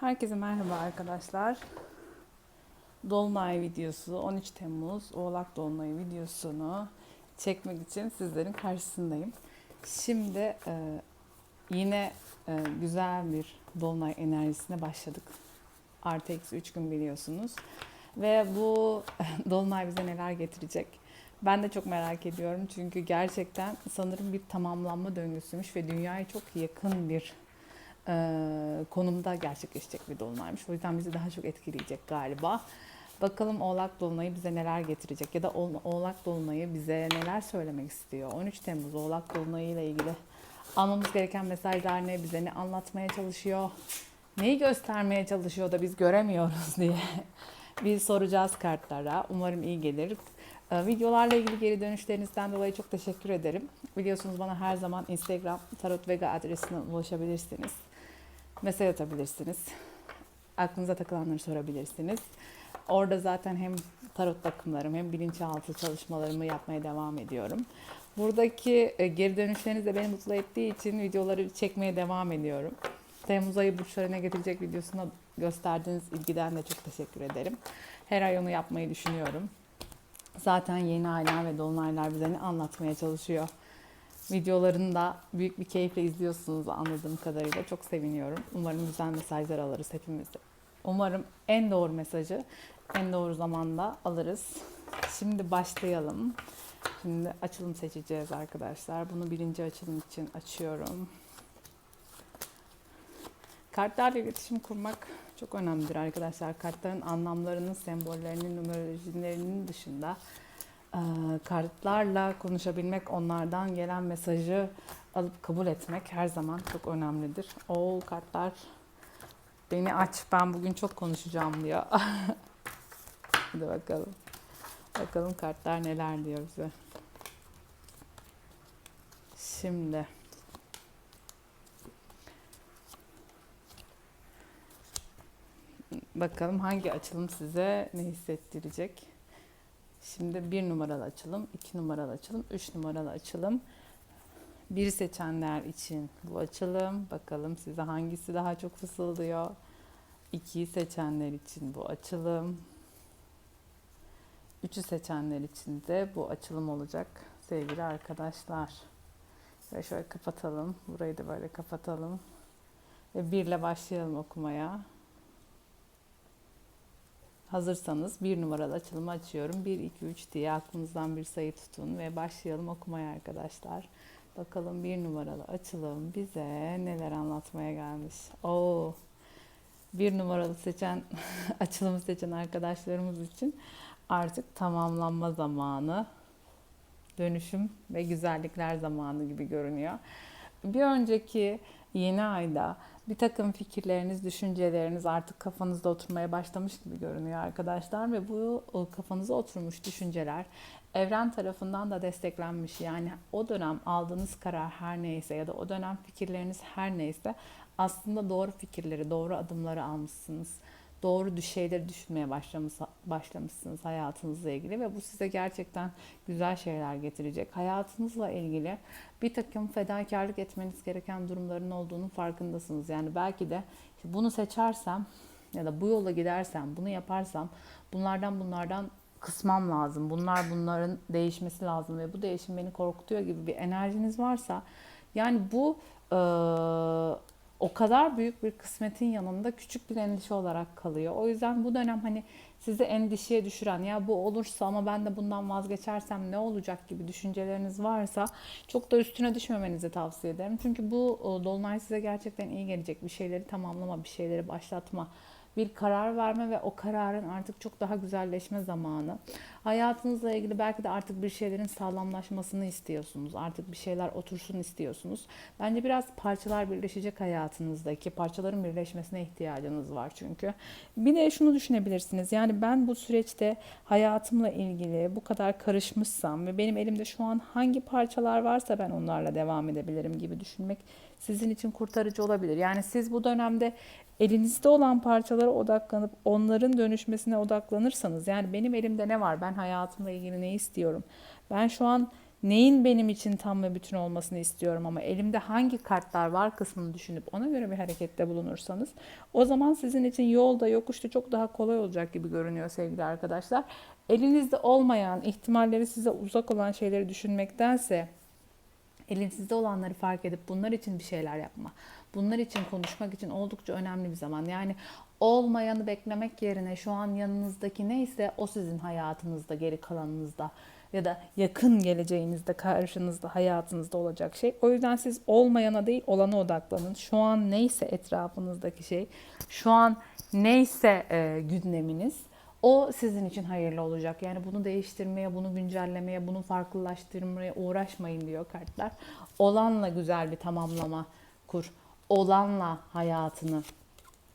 Herkese merhaba arkadaşlar. Dolunay videosu 13 Temmuz Oğlak Dolunay videosunu çekmek için sizlerin karşısındayım. Şimdi e, yine e, güzel bir Dolunay enerjisine başladık. Artı eksi 3 gün biliyorsunuz. Ve bu Dolunay bize neler getirecek? Ben de çok merak ediyorum çünkü gerçekten sanırım bir tamamlanma döngüsüymüş ve dünyaya çok yakın bir konumda gerçekleşecek bir dolunaymış. O yüzden bizi daha çok etkileyecek galiba. Bakalım Oğlak Dolunay'ı bize neler getirecek ya da Oğ- Oğlak Dolunay'ı bize neler söylemek istiyor. 13 Temmuz Oğlak Dolunay'ı ile ilgili almamız gereken mesajlar ne, bize ne anlatmaya çalışıyor, neyi göstermeye çalışıyor da biz göremiyoruz diye bir soracağız kartlara. Umarım iyi gelir. Ee, Videolarla ilgili geri dönüşlerinizden dolayı çok teşekkür ederim. Biliyorsunuz bana her zaman Instagram Tarot Vega adresine ulaşabilirsiniz. Mesaj atabilirsiniz. Aklınıza takılanları sorabilirsiniz. Orada zaten hem tarot bakımlarım hem bilinçaltı çalışmalarımı yapmaya devam ediyorum. Buradaki e, geri dönüşleriniz de beni mutlu ettiği için videoları çekmeye devam ediyorum. Temmuz ayı burçlarına getirecek videosuna gösterdiğiniz ilgiden de çok teşekkür ederim. Her ay onu yapmayı düşünüyorum. Zaten yeni aylar ve dolunaylar bize ne anlatmaya çalışıyor. Videolarını da büyük bir keyifle izliyorsunuz anladığım kadarıyla. Çok seviniyorum. Umarım güzel mesajlar alırız hepimiz de. Umarım en doğru mesajı en doğru zamanda alırız. Şimdi başlayalım. Şimdi açılım seçeceğiz arkadaşlar. Bunu birinci açılım için açıyorum. Kartlarla iletişim kurmak çok önemlidir arkadaşlar. Kartların anlamlarının, sembollerinin, numerolojilerinin dışında kartlarla konuşabilmek, onlardan gelen mesajı alıp kabul etmek her zaman çok önemlidir. O kartlar beni aç, ben bugün çok konuşacağım diyor. Hadi bakalım. Bakalım kartlar neler diyor bize. Şimdi bakalım hangi açılım size ne hissettirecek. Şimdi bir numaralı açılım, iki numaralı açılım, üç numaralı açılım. Bir seçenler için bu açılım. Bakalım size hangisi daha çok fısıldıyor. İkiyi seçenler için bu açılım. Üçü seçenler için de bu açılım olacak sevgili arkadaşlar. Ve şöyle kapatalım. Burayı da böyle kapatalım. Ve birle başlayalım okumaya. Hazırsanız bir numaralı açılımı açıyorum. 1, 2, 3 diye aklınızdan bir sayı tutun ve başlayalım okumaya arkadaşlar. Bakalım bir numaralı açılım bize neler anlatmaya gelmiş. Oo, bir numaralı seçen, açılımı seçen arkadaşlarımız için artık tamamlanma zamanı, dönüşüm ve güzellikler zamanı gibi görünüyor. Bir önceki yeni ayda bir takım fikirleriniz, düşünceleriniz artık kafanızda oturmaya başlamış gibi görünüyor arkadaşlar ve bu kafanıza oturmuş düşünceler evren tarafından da desteklenmiş. Yani o dönem aldığınız karar her neyse ya da o dönem fikirleriniz her neyse aslında doğru fikirleri, doğru adımları almışsınız. Doğru şeyleri düşünmeye başlamış, başlamışsınız hayatınızla ilgili ve bu size gerçekten güzel şeyler getirecek. Hayatınızla ilgili bir takım fedakarlık etmeniz gereken durumların olduğunu farkındasınız. Yani belki de işte bunu seçersem ya da bu yola gidersem, bunu yaparsam bunlardan bunlardan kısmam lazım. Bunlar bunların değişmesi lazım ve bu değişim beni korkutuyor gibi bir enerjiniz varsa yani bu eee, o kadar büyük bir kısmetin yanında küçük bir endişe olarak kalıyor. O yüzden bu dönem hani sizi endişeye düşüren ya bu olursa ama ben de bundan vazgeçersem ne olacak gibi düşünceleriniz varsa çok da üstüne düşmemenizi tavsiye ederim. Çünkü bu e, dolunay size gerçekten iyi gelecek. Bir şeyleri tamamlama, bir şeyleri başlatma, bir karar verme ve o kararın artık çok daha güzelleşme zamanı. Hayatınızla ilgili belki de artık bir şeylerin sağlamlaşmasını istiyorsunuz. Artık bir şeyler otursun istiyorsunuz. Bence biraz parçalar birleşecek hayatınızdaki. Parçaların birleşmesine ihtiyacınız var çünkü. Bir de şunu düşünebilirsiniz. Yani ben bu süreçte hayatımla ilgili bu kadar karışmışsam ve benim elimde şu an hangi parçalar varsa ben onlarla devam edebilirim gibi düşünmek sizin için kurtarıcı olabilir. Yani siz bu dönemde elinizde olan parçalara odaklanıp onların dönüşmesine odaklanırsanız yani benim elimde ne var? Ben hayatımla ilgili ne istiyorum? Ben şu an neyin benim için tam ve bütün olmasını istiyorum ama elimde hangi kartlar var kısmını düşünüp ona göre bir harekette bulunursanız o zaman sizin için yolda yokuşta çok daha kolay olacak gibi görünüyor sevgili arkadaşlar. Elinizde olmayan ihtimalleri size uzak olan şeyleri düşünmektense elinizde olanları fark edip bunlar için bir şeyler yapma. Bunlar için konuşmak için oldukça önemli bir zaman. Yani olmayanı beklemek yerine şu an yanınızdaki neyse o sizin hayatınızda, geri kalanınızda ya da yakın geleceğinizde, karşınızda, hayatınızda olacak şey. O yüzden siz olmayana değil olana odaklanın. Şu an neyse etrafınızdaki şey, şu an neyse e, gündeminiz o sizin için hayırlı olacak. Yani bunu değiştirmeye, bunu güncellemeye, bunu farklılaştırmaya uğraşmayın diyor kartlar. Olanla güzel bir tamamlama kur. Olanla hayatını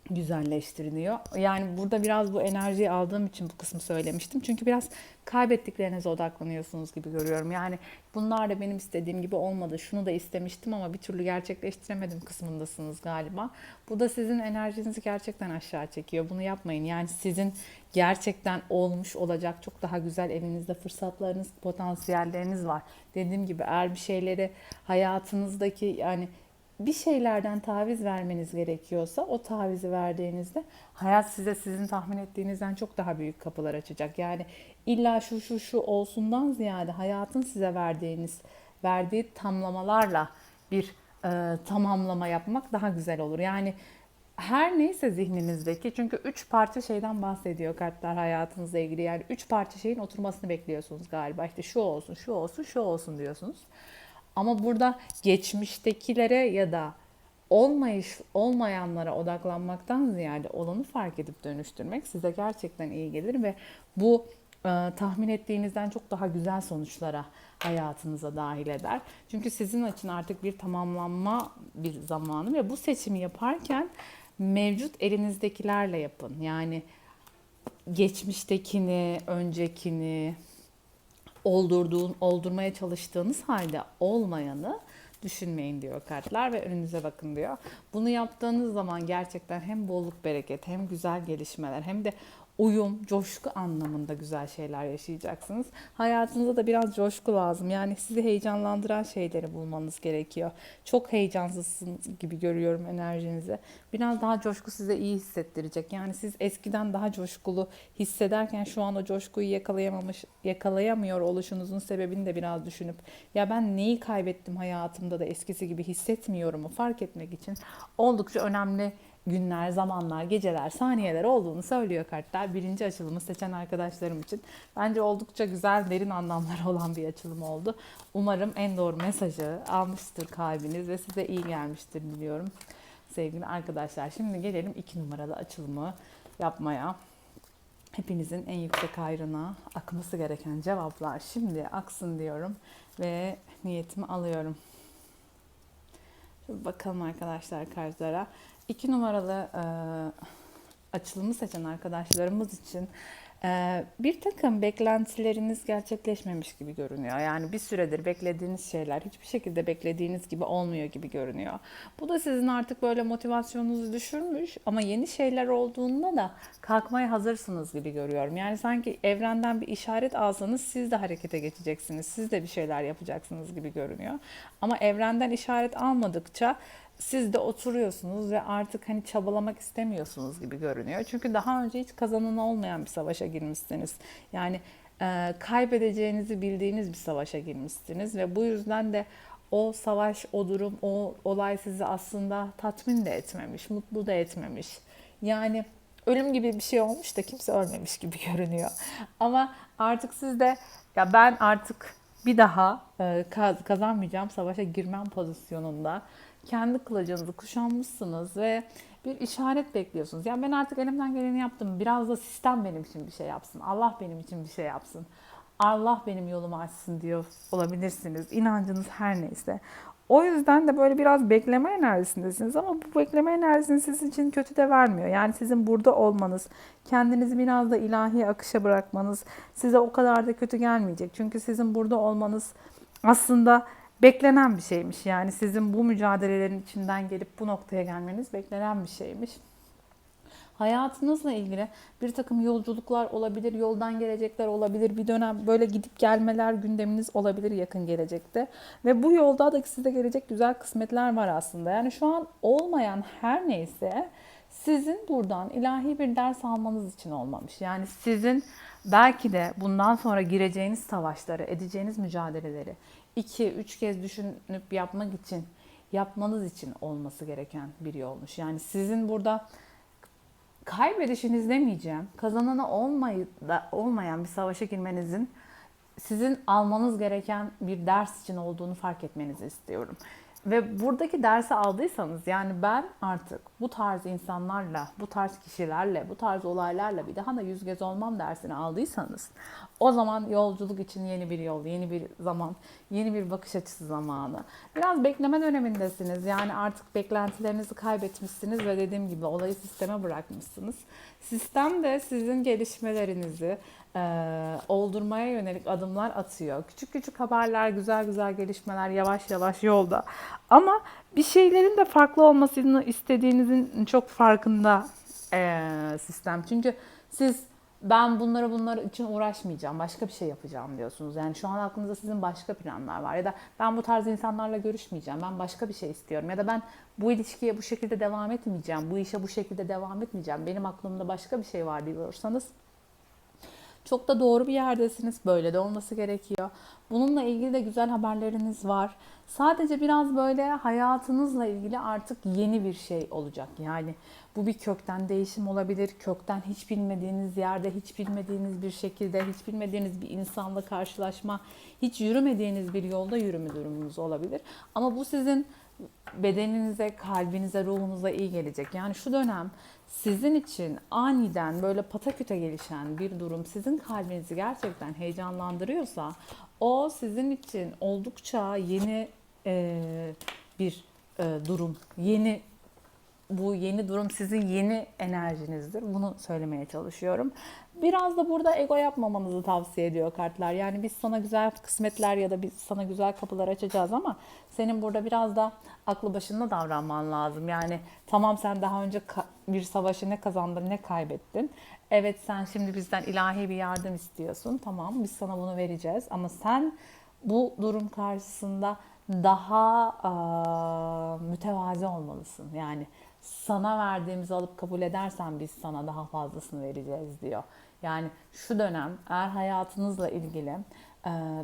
güzelleştiriliyor. Yani burada biraz bu enerjiyi aldığım için bu kısmı söylemiştim. Çünkü biraz kaybettiklerinize odaklanıyorsunuz gibi görüyorum. Yani bunlar da benim istediğim gibi olmadı. Şunu da istemiştim ama bir türlü gerçekleştiremedim kısmındasınız galiba. Bu da sizin enerjinizi gerçekten aşağı çekiyor. Bunu yapmayın. Yani sizin gerçekten olmuş olacak çok daha güzel elinizde fırsatlarınız, potansiyelleriniz var. Dediğim gibi eğer bir şeyleri hayatınızdaki yani bir şeylerden taviz vermeniz gerekiyorsa o tavizi verdiğinizde hayat size sizin tahmin ettiğinizden çok daha büyük kapılar açacak. Yani illa şu şu şu olsundan ziyade hayatın size verdiğiniz verdiği tamlamalarla bir e, tamamlama yapmak daha güzel olur. Yani her neyse zihninizdeki çünkü üç parça şeyden bahsediyor kartlar hayatınızla ilgili. Yani üç parça şeyin oturmasını bekliyorsunuz galiba. İşte şu olsun, şu olsun, şu olsun diyorsunuz. Ama burada geçmiştekilere ya da olmayış olmayanlara odaklanmaktan ziyade olanı fark edip dönüştürmek size gerçekten iyi gelir ve bu e, tahmin ettiğinizden çok daha güzel sonuçlara hayatınıza dahil eder. Çünkü sizin için artık bir tamamlanma bir zamanı ve bu seçimi yaparken mevcut elinizdekilerle yapın. Yani geçmiştekini, öncekini, oldurduğun, oldurmaya çalıştığınız halde olmayanı düşünmeyin diyor kartlar ve önünüze bakın diyor. Bunu yaptığınız zaman gerçekten hem bolluk bereket hem güzel gelişmeler hem de uyum, coşku anlamında güzel şeyler yaşayacaksınız. Hayatınızda da biraz coşku lazım. Yani sizi heyecanlandıran şeyleri bulmanız gerekiyor. Çok heyecansızsınız gibi görüyorum enerjinizi. Biraz daha coşku size iyi hissettirecek. Yani siz eskiden daha coşkulu hissederken şu an o coşkuyu yakalayamamış, yakalayamıyor oluşunuzun sebebini de biraz düşünüp ya ben neyi kaybettim hayatımda da eskisi gibi hissetmiyorumu fark etmek için oldukça önemli günler, zamanlar, geceler, saniyeler olduğunu söylüyor kartlar. Birinci açılımı seçen arkadaşlarım için. Bence oldukça güzel, derin anlamları olan bir açılım oldu. Umarım en doğru mesajı almıştır kalbiniz ve size iyi gelmiştir diliyorum sevgili arkadaşlar. Şimdi gelelim iki numaralı açılımı yapmaya. Hepinizin en yüksek hayrına akması gereken cevaplar şimdi aksın diyorum ve niyetimi alıyorum. Bakalım arkadaşlar kartlara. İki numaralı e, açılımı seçen arkadaşlarımız için e, bir takım beklentileriniz gerçekleşmemiş gibi görünüyor. Yani bir süredir beklediğiniz şeyler hiçbir şekilde beklediğiniz gibi olmuyor gibi görünüyor. Bu da sizin artık böyle motivasyonunuzu düşürmüş ama yeni şeyler olduğunda da kalkmaya hazırsınız gibi görüyorum. Yani sanki evrenden bir işaret alsanız siz de harekete geçeceksiniz. Siz de bir şeyler yapacaksınız gibi görünüyor. Ama evrenden işaret almadıkça siz de oturuyorsunuz ve artık hani çabalamak istemiyorsunuz gibi görünüyor. Çünkü daha önce hiç kazananı olmayan bir savaşa girmişsiniz. Yani e, kaybedeceğinizi bildiğiniz bir savaşa girmişsiniz ve bu yüzden de o savaş, o durum, o olay sizi aslında tatmin de etmemiş, mutlu da etmemiş. Yani ölüm gibi bir şey olmuş da kimse ölmemiş gibi görünüyor. Ama artık siz de ya ben artık bir daha e, kazanmayacağım savaşa girmem pozisyonunda kendi kılıcınızı kuşanmışsınız ve bir işaret bekliyorsunuz. Yani ben artık elimden geleni yaptım. Biraz da sistem benim için bir şey yapsın. Allah benim için bir şey yapsın. Allah benim yolumu açsın diyor olabilirsiniz. İnancınız her neyse. O yüzden de böyle biraz bekleme enerjisindesiniz ama bu bekleme enerjisini sizin için kötü de vermiyor. Yani sizin burada olmanız, kendinizi biraz da ilahi akışa bırakmanız size o kadar da kötü gelmeyecek. Çünkü sizin burada olmanız aslında beklenen bir şeymiş. Yani sizin bu mücadelelerin içinden gelip bu noktaya gelmeniz beklenen bir şeymiş. Hayatınızla ilgili bir takım yolculuklar olabilir, yoldan gelecekler olabilir, bir dönem böyle gidip gelmeler gündeminiz olabilir yakın gelecekte. Ve bu yolda da size gelecek güzel kısmetler var aslında. Yani şu an olmayan her neyse sizin buradan ilahi bir ders almanız için olmamış. Yani sizin belki de bundan sonra gireceğiniz savaşları, edeceğiniz mücadeleleri iki, üç kez düşünüp yapmak için, yapmanız için olması gereken bir yolmuş. Yani sizin burada kaybedişiniz demeyeceğim, kazananı olmayı da, olmayan bir savaşa girmenizin sizin almanız gereken bir ders için olduğunu fark etmenizi istiyorum. Ve buradaki dersi aldıysanız yani ben artık bu tarz insanlarla, bu tarz kişilerle, bu tarz olaylarla bir daha da yüz göz olmam dersini aldıysanız o zaman yolculuk için yeni bir yol, yeni bir zaman, yeni bir bakış açısı zamanı. Biraz bekleme dönemindesiniz. Yani artık beklentilerinizi kaybetmişsiniz ve dediğim gibi olayı sisteme bırakmışsınız. Sistem de sizin gelişmelerinizi e, oldurmaya yönelik adımlar atıyor. Küçük küçük haberler, güzel güzel gelişmeler yavaş yavaş yolda. Ama bir şeylerin de farklı olmasını istediğinizin çok farkında e, sistem. Çünkü siz ben bunları bunlar için uğraşmayacağım, başka bir şey yapacağım diyorsunuz. Yani şu an aklınızda sizin başka planlar var ya da ben bu tarz insanlarla görüşmeyeceğim, ben başka bir şey istiyorum ya da ben bu ilişkiye bu şekilde devam etmeyeceğim, bu işe bu şekilde devam etmeyeceğim, benim aklımda başka bir şey var diyorsanız çok da doğru bir yerdesiniz. Böyle de olması gerekiyor. Bununla ilgili de güzel haberleriniz var. Sadece biraz böyle hayatınızla ilgili artık yeni bir şey olacak. Yani bu bir kökten değişim olabilir. Kökten hiç bilmediğiniz yerde, hiç bilmediğiniz bir şekilde, hiç bilmediğiniz bir insanla karşılaşma, hiç yürümediğiniz bir yolda yürüme durumunuz olabilir. Ama bu sizin bedeninize, kalbinize, ruhunuza iyi gelecek. Yani şu dönem sizin için aniden böyle pataküte gelişen bir durum sizin kalbinizi gerçekten heyecanlandırıyorsa o sizin için oldukça yeni e, bir e, durum, yeni bu yeni durum sizin yeni enerjinizdir. Bunu söylemeye çalışıyorum. Biraz da burada ego yapmamanızı tavsiye ediyor kartlar. Yani biz sana güzel kısmetler ya da biz sana güzel kapılar açacağız ama senin burada biraz da aklı başında davranman lazım. Yani tamam sen daha önce bir savaşı ne kazandın ne kaybettin. Evet sen şimdi bizden ilahi bir yardım istiyorsun. Tamam biz sana bunu vereceğiz ama sen bu durum karşısında daha aa, mütevazi olmalısın. Yani sana verdiğimizi alıp kabul edersen biz sana daha fazlasını vereceğiz diyor. Yani şu dönem eğer hayatınızla ilgili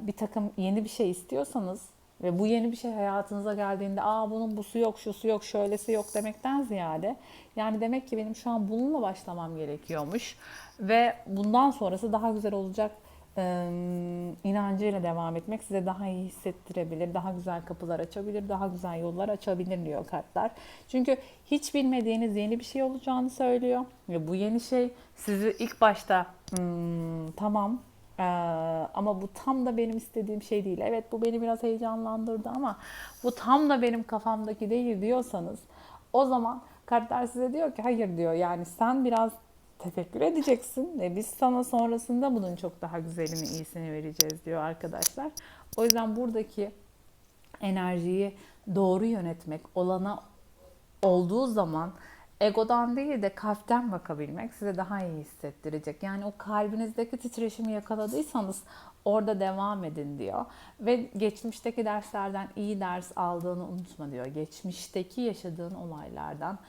bir takım yeni bir şey istiyorsanız ve bu yeni bir şey hayatınıza geldiğinde aa bunun busu yok, şusu yok, şöylesi yok demekten ziyade yani demek ki benim şu an bununla başlamam gerekiyormuş ve bundan sonrası daha güzel olacak inancıyla devam etmek size daha iyi hissettirebilir, daha güzel kapılar açabilir, daha güzel yollar açabilir diyor kartlar. Çünkü hiç bilmediğiniz yeni bir şey olacağını söylüyor ve bu yeni şey sizi ilk başta hmm, tamam ee, ama bu tam da benim istediğim şey değil. Evet bu beni biraz heyecanlandırdı ama bu tam da benim kafamdaki değil diyorsanız o zaman kartlar size diyor ki hayır diyor yani sen biraz tefekkür edeceksin ve biz sana sonrasında bunun çok daha güzelini, iyisini vereceğiz diyor arkadaşlar. O yüzden buradaki enerjiyi doğru yönetmek, olana olduğu zaman egodan değil de kalpten bakabilmek size daha iyi hissettirecek. Yani o kalbinizdeki titreşimi yakaladıysanız orada devam edin diyor. Ve geçmişteki derslerden iyi ders aldığını unutma diyor. Geçmişteki yaşadığın olaylardan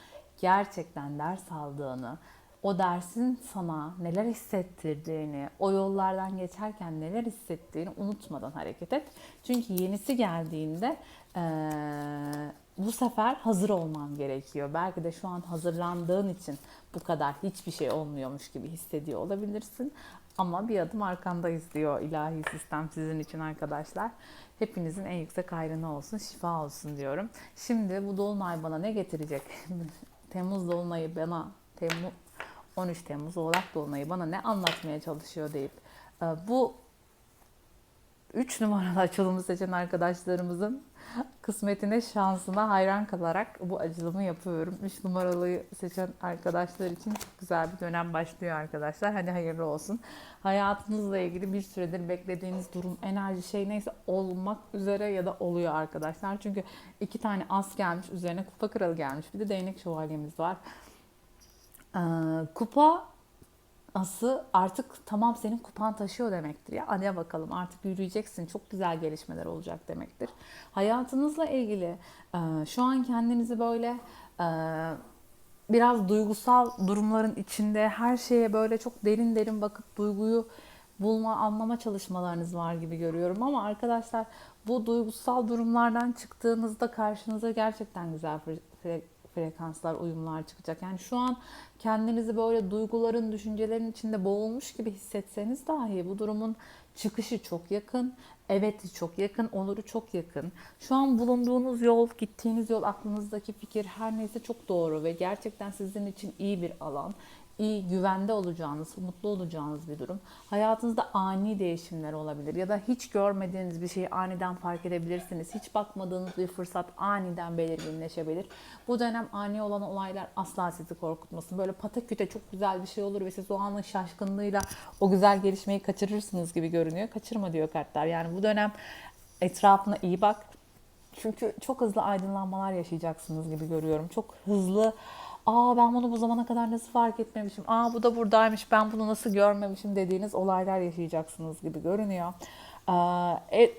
gerçekten ders aldığını, o dersin sana neler hissettirdiğini, o yollardan geçerken neler hissettiğini unutmadan hareket et. Çünkü yenisi geldiğinde ee, bu sefer hazır olman gerekiyor. Belki de şu an hazırlandığın için bu kadar hiçbir şey olmuyormuş gibi hissediyor olabilirsin. Ama bir adım arkandayız diyor ilahi sistem sizin için arkadaşlar. Hepinizin en yüksek hayrına olsun, şifa olsun diyorum. Şimdi bu dolunay bana ne getirecek? Temmuz dolunayı bana Temmuz 13 Temmuz Oğlak Dolunay'ı bana ne anlatmaya çalışıyor deyip e, bu 3 numaralı açılımı seçen arkadaşlarımızın kısmetine, şansına hayran kalarak bu açılımı yapıyorum. 3 numaralıyı seçen arkadaşlar için çok güzel bir dönem başlıyor arkadaşlar. Hadi hayırlı olsun. Hayatınızla ilgili bir süredir beklediğiniz durum, enerji şey neyse olmak üzere ya da oluyor arkadaşlar. Çünkü iki tane as gelmiş, üzerine kupa kralı gelmiş. Bir de değnek şövalyemiz var Ee, kupa ası artık tamam senin kupan taşıyor demektir. Ya hadi bakalım artık yürüyeceksin. Çok güzel gelişmeler olacak demektir. Hayatınızla ilgili e, şu an kendinizi böyle e, biraz duygusal durumların içinde her şeye böyle çok derin derin bakıp duyguyu bulma, anlama çalışmalarınız var gibi görüyorum ama arkadaşlar bu duygusal durumlardan çıktığınızda karşınıza gerçekten güzel frekanslar, uyumlar çıkacak. Yani şu an kendinizi böyle duyguların, düşüncelerin içinde boğulmuş gibi hissetseniz dahi bu durumun çıkışı çok yakın. Evet çok yakın, oluru çok yakın. Şu an bulunduğunuz yol, gittiğiniz yol, aklınızdaki fikir her neyse çok doğru ve gerçekten sizin için iyi bir alan iyi, güvende olacağınız, mutlu olacağınız bir durum. Hayatınızda ani değişimler olabilir ya da hiç görmediğiniz bir şeyi aniden fark edebilirsiniz. Hiç bakmadığınız bir fırsat aniden belirginleşebilir. Bu dönem ani olan olaylar asla sizi korkutmasın. Böyle pataküte çok güzel bir şey olur ve siz o anın şaşkınlığıyla o güzel gelişmeyi kaçırırsınız gibi görünüyor. Kaçırma diyor kartlar. Yani bu dönem etrafına iyi bak. Çünkü çok hızlı aydınlanmalar yaşayacaksınız gibi görüyorum. Çok hızlı Aa ben bunu bu zamana kadar nasıl fark etmemişim. Aa bu da buradaymış. Ben bunu nasıl görmemişim dediğiniz olaylar yaşayacaksınız gibi görünüyor. Ee,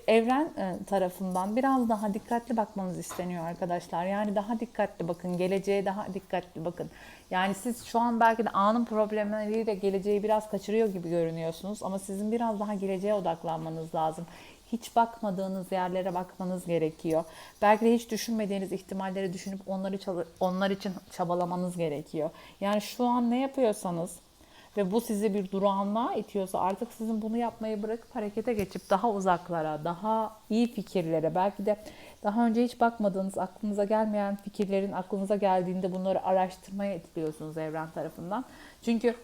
evren e, tarafından biraz daha dikkatli bakmanız isteniyor arkadaşlar. Yani daha dikkatli bakın, geleceğe daha dikkatli bakın. Yani siz şu an belki de anın problemleriyle geleceği biraz kaçırıyor gibi görünüyorsunuz ama sizin biraz daha geleceğe odaklanmanız lazım hiç bakmadığınız yerlere bakmanız gerekiyor. Belki de hiç düşünmediğiniz ihtimalleri düşünüp onları onlar için çabalamanız gerekiyor. Yani şu an ne yapıyorsanız ve bu sizi bir durağanlığa itiyorsa artık sizin bunu yapmayı bırakıp harekete geçip daha uzaklara, daha iyi fikirlere, belki de daha önce hiç bakmadığınız, aklınıza gelmeyen fikirlerin aklınıza geldiğinde bunları araştırmaya itiliyorsunuz evren tarafından. Çünkü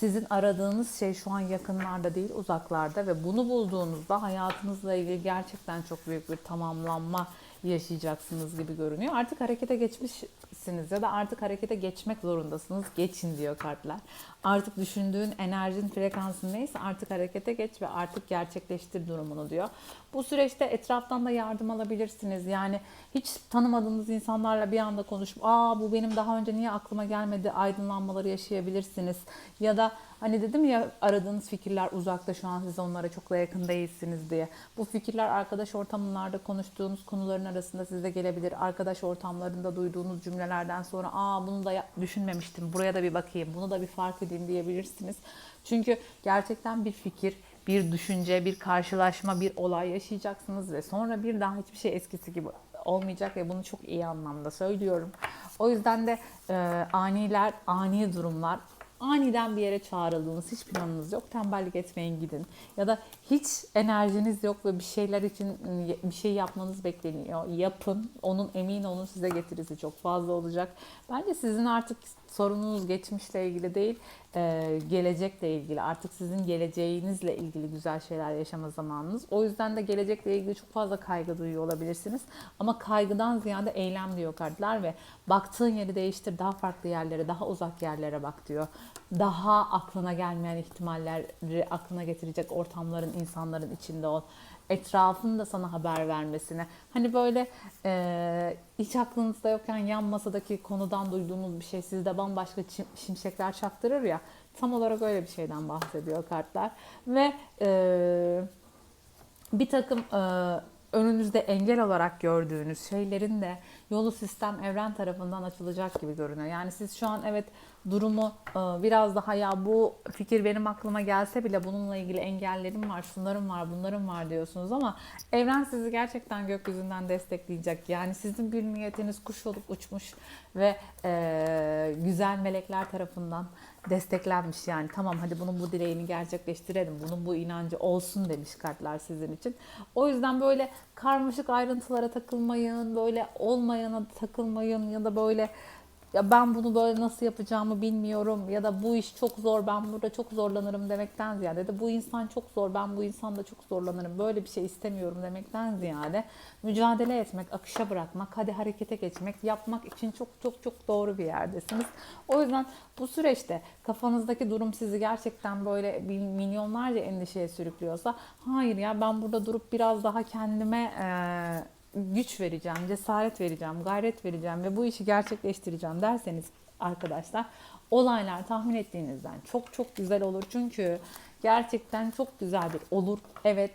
sizin aradığınız şey şu an yakınlarda değil uzaklarda ve bunu bulduğunuzda hayatınızla ilgili gerçekten çok büyük bir tamamlanma yaşayacaksınız gibi görünüyor. Artık harekete geçmişsiniz ya da artık harekete geçmek zorundasınız. Geçin diyor kartlar. Artık düşündüğün enerjin frekansı neyse artık harekete geç ve artık gerçekleştir durumunu diyor. Bu süreçte etraftan da yardım alabilirsiniz. Yani hiç tanımadığınız insanlarla bir anda konuşup aa bu benim daha önce niye aklıma gelmedi aydınlanmaları yaşayabilirsiniz. Ya da Hani dedim ya aradığınız fikirler uzakta şu an siz onlara çok da yakın değilsiniz diye. Bu fikirler arkadaş ortamlarda konuştuğunuz konuların arasında size gelebilir. Arkadaş ortamlarında duyduğunuz cümlelerden sonra aa bunu da düşünmemiştim buraya da bir bakayım bunu da bir fark edeyim diyebilirsiniz. Çünkü gerçekten bir fikir, bir düşünce, bir karşılaşma, bir olay yaşayacaksınız ve sonra bir daha hiçbir şey eskisi gibi olmayacak ve bunu çok iyi anlamda söylüyorum. O yüzden de e, aniler, ani durumlar aniden bir yere çağrıldığınız hiç planınız yok. Tembellik etmeyin gidin. Ya da hiç enerjiniz yok ve bir şeyler için ıı, bir şey yapmanız bekleniyor. Yapın. Onun emin olun size getirisi çok fazla olacak. Bence sizin artık sorununuz geçmişle ilgili değil, gelecekle ilgili. Artık sizin geleceğinizle ilgili güzel şeyler yaşama zamanınız. O yüzden de gelecekle ilgili çok fazla kaygı duyuyor olabilirsiniz. Ama kaygıdan ziyade eylem diyor kartlar ve baktığın yeri değiştir, daha farklı yerlere, daha uzak yerlere bak diyor. Daha aklına gelmeyen ihtimalleri aklına getirecek ortamların, insanların içinde ol etrafın da sana haber vermesine. Hani böyle e, hiç aklınızda yokken yan masadaki konudan duyduğunuz bir şey sizde bambaşka şimşekler çaktırır ya. Tam olarak öyle bir şeyden bahsediyor kartlar. Ve e, bir takım e, önünüzde engel olarak gördüğünüz şeylerin de yolu sistem evren tarafından açılacak gibi görünüyor. Yani siz şu an evet durumu e, biraz daha ya bu fikir benim aklıma gelse bile bununla ilgili engellerim var, şunlarım var, bunlarım var diyorsunuz ama evren sizi gerçekten gökyüzünden destekleyecek. Yani sizin bir niyetiniz kuş olup uçmuş ve e, güzel melekler tarafından desteklenmiş yani tamam hadi bunun bu dileğini gerçekleştirelim bunun bu inancı olsun demiş kartlar sizin için. O yüzden böyle karmaşık ayrıntılara takılmayın böyle olmayana takılmayın ya da böyle ya ben bunu böyle nasıl yapacağımı bilmiyorum ya da bu iş çok zor ben burada çok zorlanırım demekten ziyade de bu insan çok zor ben bu insanda çok zorlanırım böyle bir şey istemiyorum demekten ziyade mücadele etmek, akışa bırakmak, hadi harekete geçmek, yapmak için çok çok çok doğru bir yerdesiniz. O yüzden bu süreçte kafanızdaki durum sizi gerçekten böyle milyonlarca endişeye sürüklüyorsa hayır ya ben burada durup biraz daha kendime ee, güç vereceğim, cesaret vereceğim, gayret vereceğim ve bu işi gerçekleştireceğim derseniz arkadaşlar olaylar tahmin ettiğinizden çok çok güzel olur. Çünkü gerçekten çok güzel bir olur. Evet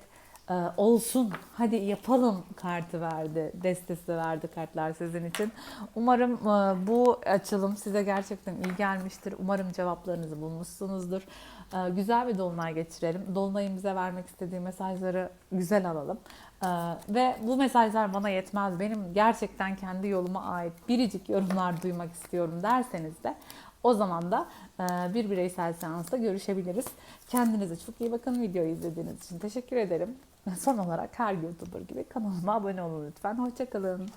e, olsun hadi yapalım kartı verdi. Destesi verdi kartlar sizin için. Umarım e, bu açılım size gerçekten iyi gelmiştir. Umarım cevaplarınızı bulmuşsunuzdur. E, güzel bir dolunay geçirelim. Dolunayın bize vermek istediği mesajları güzel alalım. E, ve bu mesajlar bana yetmez. Benim gerçekten kendi yoluma ait biricik yorumlar duymak istiyorum derseniz de o zaman da e, bir bireysel seansta görüşebiliriz. Kendinize çok iyi bakın. Videoyu izlediğiniz için teşekkür ederim. Son olarak her YouTuber gibi kanalıma abone olun lütfen. Hoşçakalın.